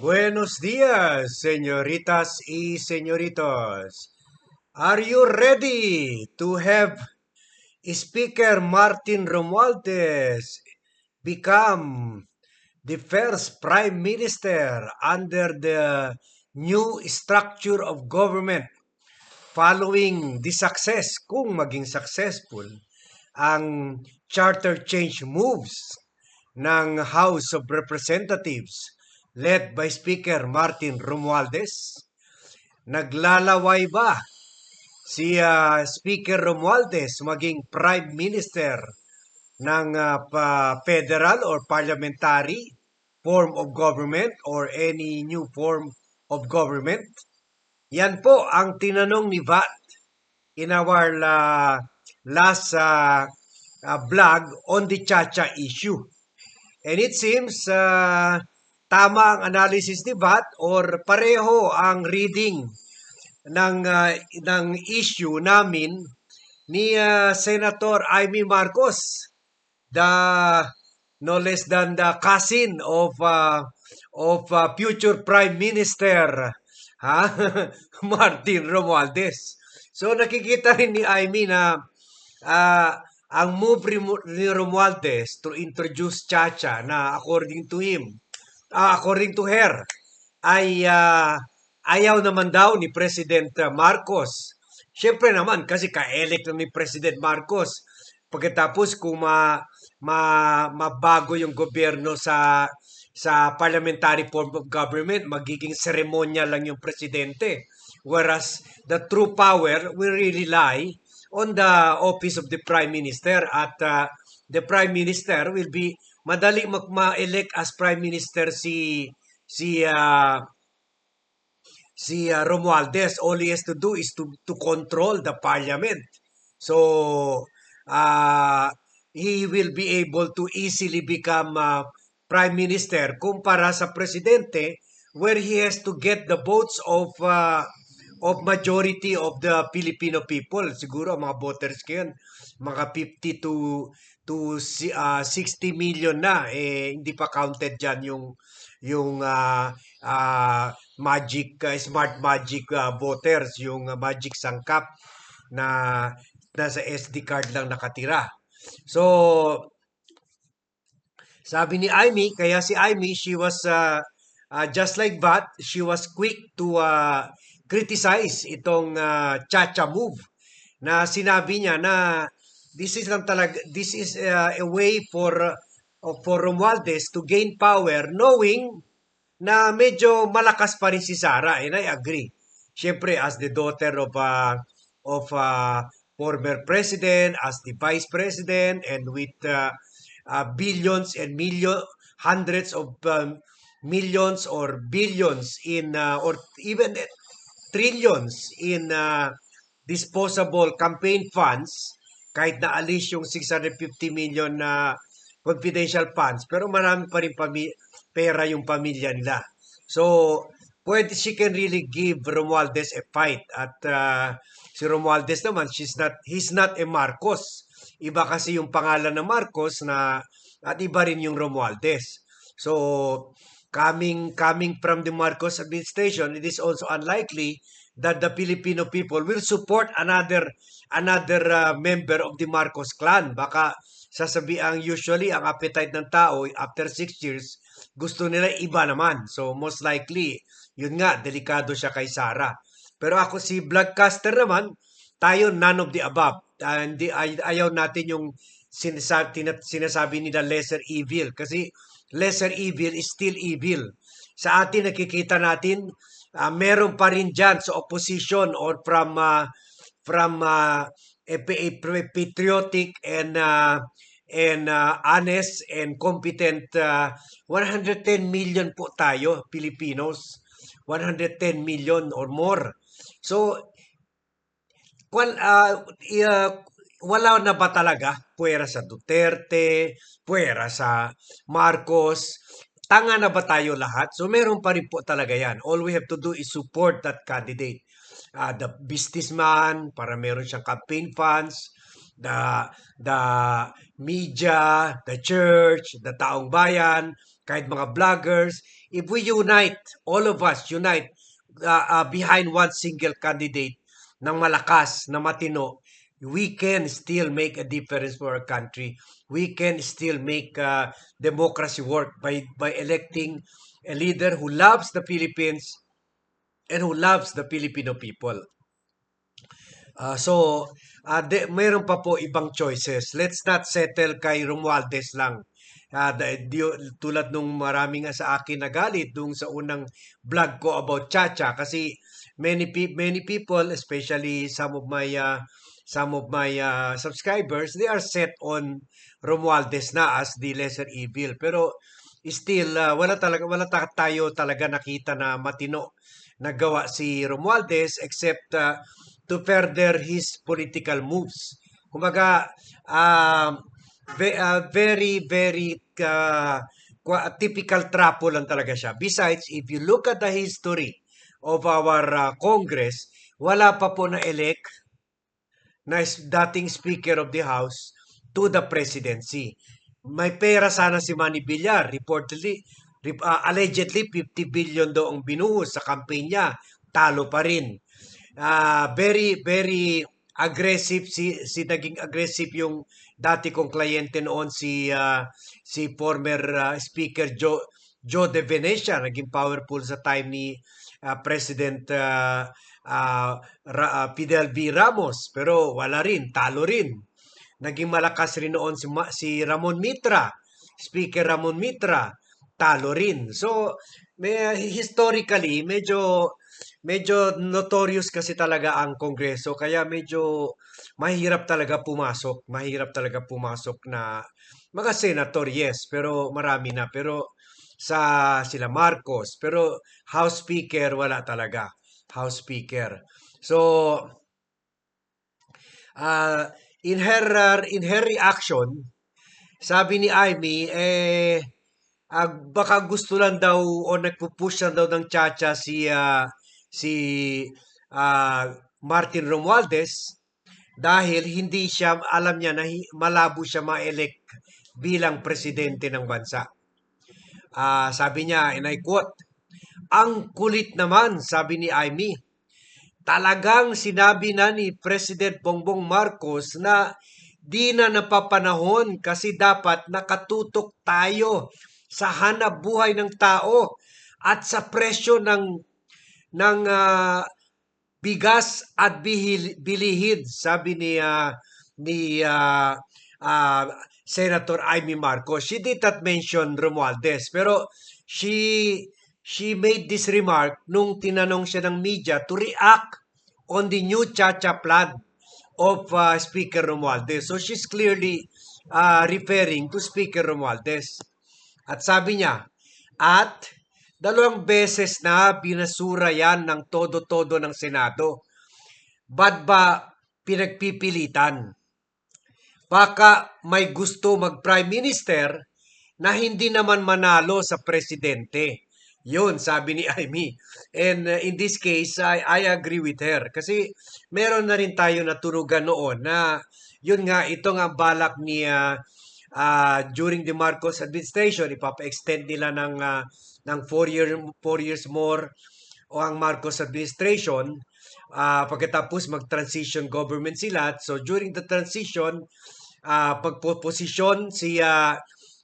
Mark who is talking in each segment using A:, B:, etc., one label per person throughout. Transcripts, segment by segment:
A: Buenos días, señoritas y señoritos. Are you ready to have Speaker Martin Romualdez become the first Prime Minister under the new structure of government following the success, kung maging successful, ang charter change moves ng House of Representatives led by Speaker Martin Romualdez? Naglalaway ba si ah, Speaker Romualdez maging Prime Minister ng ah, pa- federal or parliamentary form of government or any new form of government? Yan po ang tinanong ni VAT in our ah, last ah, ah, vlog on the Chacha issue. And it seems ah, tama ang analysis ni VAT or pareho ang reading ng ah, ng issue namin ni ah, Senator Amy Marcos, the no less than the cousin of ah, of ah, future Prime Minister ha Martin Romualdez. So nakikita rin ni Amy na ah, ang move ni Romualdez to introduce Chacha na according to him, ah, according to her, ay ah, ayaw naman daw ni President Marcos. Siyempre naman, kasi ka-elect ni President Marcos. Pagkatapos kung ma, ma, mabago yung gobyerno sa sa parliamentary form of government, magiging seremonya lang yung presidente. Whereas the true power will really lie on the office of the prime minister at uh, the prime minister will be madali mag-elect as prime minister si si uh, si uh, Romualdez. All he has to do is to to control the parliament. So uh, he will be able to easily become uh, prime minister kumpara sa presidente where he has to get the votes of uh, of majority of the Filipino people. Siguro mga voters ko mga 50 to to uh, 60 million na eh hindi pa counted diyan yung yung ah, ah, magic ah, smart magic ah, voters yung ah, magic sangkap na nasa SD card lang nakatira. So sabi ni Amy, kaya si Amy, she was uh, uh, just like that, she was quick to uh, criticize itong uh, Chacha move na sinabi niya na this is lang talaga this is uh, a way for uh, for Romualdez to gain power knowing na medyo malakas pa rin si Sara and I agree. Siyempre as the daughter of uh, of uh, former president, as the vice president and with uh, uh, billions and million hundreds of um, millions or billions in uh, or even trillions in uh, disposable campaign funds kahit na alis yung 650 million na confidential funds pero marami pa rin pera yung pamilya nila. So pwede she can really give Romualdez a fight at uh, si Romualdez naman she's not he's not a Marcos. Iba kasi yung pangalan ng Marcos na at iba rin yung Romualdez. So coming coming from the Marcos administration it is also unlikely that the Filipino people will support another another uh, member of the Marcos clan. Baka sasabi ang usually ang appetite ng tao after six years gusto nila iba naman. So most likely, yun nga, delikado siya kay Sara. Pero ako si Vlogcaster naman, tayo none of the above. Ah, hindi, ay, ayaw natin yung sinasabi, sinasabi nila lesser evil. Kasi lesser evil is still evil. Sa atin nakikita natin, ah, meron pa rin dyan sa opposition or from ah, from uh, patriotic and uh, and uh, honest and competent uh, 110 million po tayo Filipinos 110 million or more. So uh, uh, wala na ba talaga? Puwera sa Duterte puwera sa Marcos tanga na ba tayo lahat? So meron pa rin po talaga yan. All we have to do is support that candidate. Uh, the businessman para meron siyang campaign funds, the the media, the church, the taong bayan, kahit mga vloggers, if we unite, all of us unite uh, uh, behind one single candidate ng malakas, na matino, we can still make a difference for our country. We can still make uh, democracy work by by electing a leader who loves the Philippines and who loves the Filipino people. Uh, so, uh, de, mayroon pa po ibang choices. Let's not settle kay Romualdez lang. Uh, the, di, tulad nung maraming sa akin nagalit dung sa unang vlog ko about Chacha kasi many many people especially some of my uh, some of my uh, subscribers they are set on Romualdez na as the lesser evil pero still uh, wala talaga wala ta- tayo talaga nakita na matino nagawa si Romualdez except uh, to further his political moves. Kumbaga, um, ve- uh, very, very uh, typical trapo lang talaga siya. Besides, if you look at the history of our uh, Congress, wala pa po na-elect na dating Speaker of the House to the presidency. May pera sana si Manny Villar, reportedly, rep- uh, allegedly 50 billion daw ang binuhos sa campaign niya, talo pa rin. Ah, very, very aggressive si, si naging aggressive yung dati kong kliyente noon si ah, si former ah, speaker Joe Joe De Venecia naging powerful sa time ni ah, President ah, ah, Ra- ah, Fidel V. Ramos pero wala rin talo rin naging malakas rin noon si, Ma- si Ramon Mitra Speaker Ramon Mitra talo rin so may, historically medyo medyo notorious kasi talaga ang Kongreso kaya medyo mahirap talaga pumasok, mahirap talaga pumasok na mga senator, yes, pero marami na. Pero sa sila Marcos, pero House Speaker wala talaga. House Speaker. So uh, in her uh, in her reaction, sabi ni Amy eh ah, baka gusto lang daw o nagpupush lang daw ng chacha si ah, si ah, Martin Romualdez dahil hindi siya alam niya na malabo siya ma-elect bilang presidente ng bansa. Ah, sabi niya, and I quote, ang kulit naman, sabi ni Amy, talagang sinabi na ni President Bongbong Marcos na di na napapanahon kasi dapat nakatutok tayo sa hanap buhay ng tao at sa presyo ng ng ah, bigas at bihil, bilihid sabi ni ah, ni ah, ah, Senator Amy Marcos. She did not mention Romualdez pero she she made this remark nung tinanong siya ng media to react on the new Chacha plan of uh, Speaker Romualdez so she's clearly uh, referring to Speaker Romualdez at sabi niya at dalawang beses na binasura yan ng todo-todo ng Senado. Ba't ba pinagpipilitan? Baka may gusto mag-prime minister na hindi naman manalo sa presidente. Yun, sabi ni Amy. And uh, in this case, I, I agree with her. Kasi meron na rin tayo naturugan noon na yun nga, ito nga balak ni uh, uh, during the Marcos administration, ipapa-extend nila ng, uh, ng four, year, four years more o ang Marcos administration ah pagkatapos mag-transition government sila. So during the transition, ah pagposisyon si ah,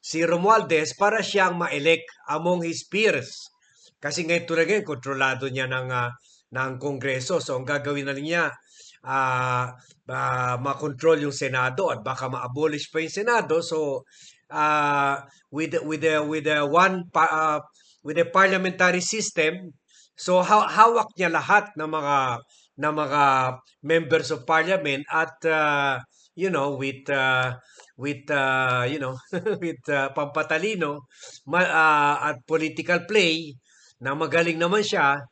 A: si Romualdez para siyang ma-elect among his peers. Kasi ngayon talaga yun, kontrolado niya ng ah, ng Kongreso. So ang gagawin na niya ah ah, makontrol yung Senado at baka ma-abolish pa yung Senado. So ah with with the with the one ah, with the parliamentary system So ha- hawak niya lahat ng mga ng mga members of parliament at uh, you know with uh, with uh, you know with uh, pampatalino ma- uh, at political play na magaling naman siya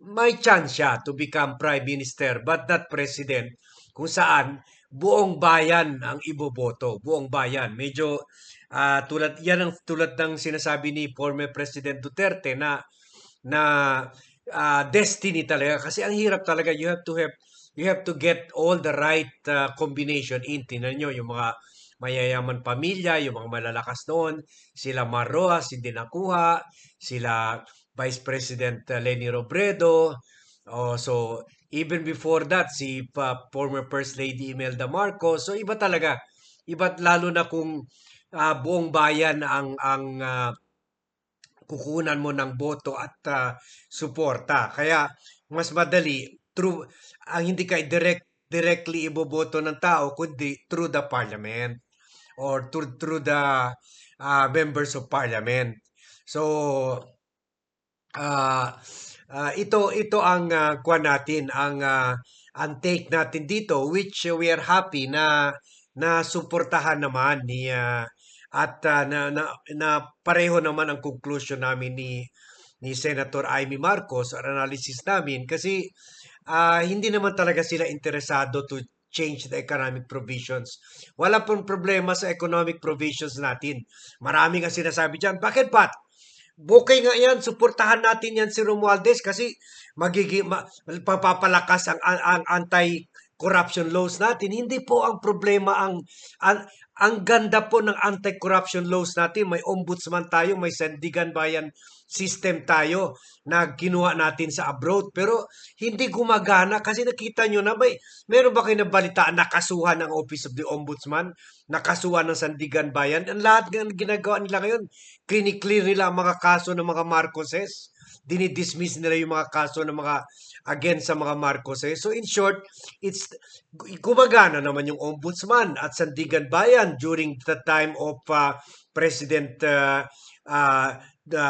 A: may chance siya to become prime minister but not president kung saan buong bayan ang iboboto buong bayan. Medyo ah, tulad yan ang tulad ng sinasabi ni former president Duterte na na ah, destiny talaga. Kasi ang hirap talaga you have to have you have to get all the right ah, combination. In tinan nyo yung mga mayayaman pamilya, yung mga malalakas noon, sila Marroas, hindi nakuha, sila Vice President uh, Leni Robredo, oh, so even before that, si pa, former First Lady Imelda Marcos, so iba talaga, iba lalo na kung ah, buong bayan ang ang ah, kukunan mo ng boto at ah, suporta. Kaya mas madali through ang hindi ka direct directly iboboto ng tao kundi through the parliament or through through the ah, members of parliament. So ah ah, ito ito ang uh, kuan natin ang ah, ang take natin dito which we are happy na na suportahan naman ni ah, at ah, na, na, na pareho naman ang conclusion namin ni ni Senator Amy Marcos or analysis namin kasi ah, hindi naman talaga sila interesado to change the economic provisions. Wala pong problema sa economic provisions natin. Marami nga sinasabi dyan, bakit ba? Okay nga yan, suportahan natin yan si Romualdez kasi magiging ma, ang, ang, ang anti-corruption laws natin. Hindi po ang problema ang, ang ang ganda po ng anti-corruption laws natin. May ombudsman tayo, may sandigan bayan system tayo na kinuha natin sa abroad. Pero hindi gumagana kasi nakita nyo na may, meron ba kayo nabalitaan nakasuhan ng Office of the Ombudsman, nakasuhan ng sandigan bayan. Ang lahat ng ginagawa nila ngayon, clinic-clear nila ang mga kaso ng mga Marcoses. Dinidismiss nila yung mga kaso ng mga against sa mga Marcoses. So in short, it's gumagana naman yung ombudsman at Sandigan Bayan during the time of uh, President uh, uh, the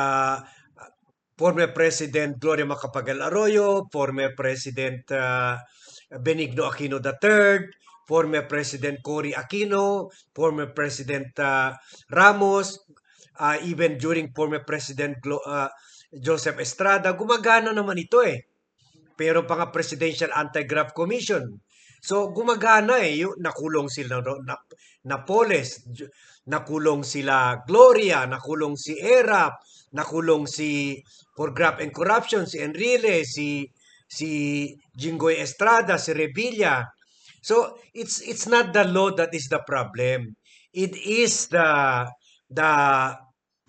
A: former President Gloria Macapagal Arroyo, former President uh, Benigno Aquino III, former President Cory Aquino, former President uh, Ramos, uh, even during former President Glo- uh, Joseph Estrada, gumagana naman ito eh. Pero pa nga Presidential Anti-Graft Commission. So gumagana eh, yung nakulong sila na, Napoles, nakulong sila Gloria, nakulong si Erap, nakulong si for graft and corruption si Enrile, si si Jinggoy Estrada, si Revilla. So it's it's not the law that is the problem. It is the the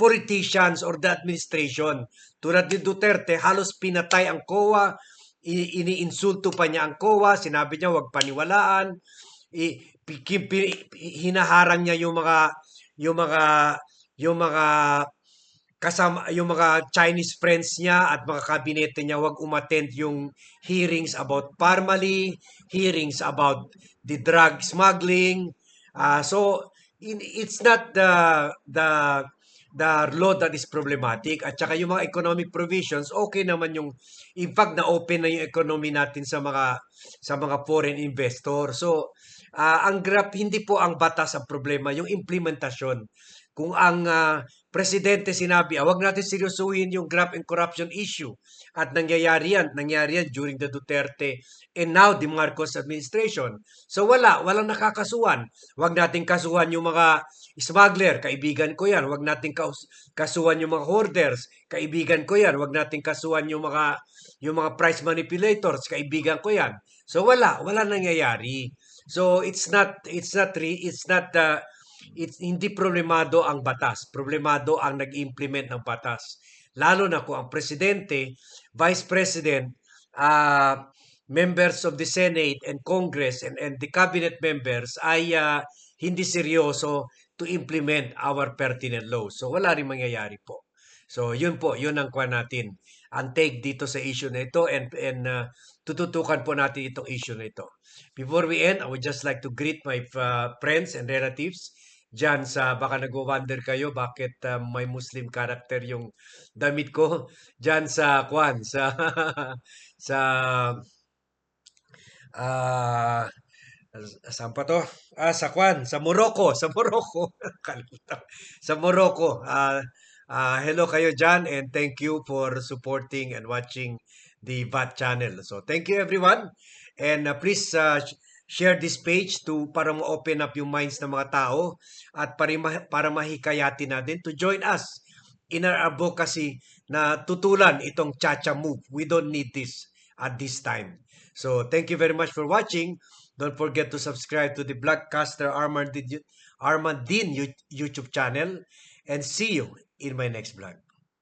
A: politicians or the administration. Tulad ni Duterte, halos pinatay ang COA, iniinsulto pa niya ang COA, sinabi niya wag paniwalaan, hinaharang niya yung mga yung mga yung mga kasama yung mga Chinese friends niya at mga kabinete niya wag umattend yung hearings about Parmali, hearings about the drug smuggling. Uh, so in, it's not the the the law that is problematic. At saka yung mga economic provisions okay naman yung in fact na open na yung economy natin sa mga sa mga foreign investor. So uh, ang graph hindi po ang batas ang problema yung implementasyon kung ang uh, presidente sinabi, ah, wag natin seryosuhin yung graft and corruption issue. At nangyayari yan, nangyari yan during the Duterte and now the Marcos administration. So wala, walang nakakasuhan. Wag natin kasuhan yung mga smuggler, kaibigan ko yan. Wag natin kasuhan yung mga hoarders, kaibigan ko yan. Wag natin kasuhan yung mga yung mga price manipulators, kaibigan ko yan. So wala, wala nangyayari. So it's not it's not re, it's not uh, it's, hindi problemado ang batas. Problemado ang nag-implement ng batas. Lalo na kung ang presidente, vice president, uh, members of the Senate and Congress and, and the cabinet members ay uh, hindi seryoso to implement our pertinent laws. So wala rin mangyayari po. So yun po, yun ang kuha natin. Ang take dito sa issue na ito and, and uh, tututukan po natin itong issue na ito. Before we end, I would just like to greet my uh, friends and relatives dyan sa baka nag-wonder kayo bakit uh, may Muslim character yung damit ko dyan sa Kwan sa sa uh, saan pa to? Ah, sa Kwan, sa Morocco, sa Morocco. sa Morocco. Uh, uh, hello kayo dyan and thank you for supporting and watching the VAT channel. So thank you everyone and uh, please uh, share this page to para ma-open up yung minds ng mga tao at para, para mahikayati natin to join us in our advocacy na tutulan itong Chacha move. We don't need this at this time. So thank you very much for watching Don't forget to subscribe to the Blackcaster Armandin, Armandin YouTube channel and see you in my next vlog.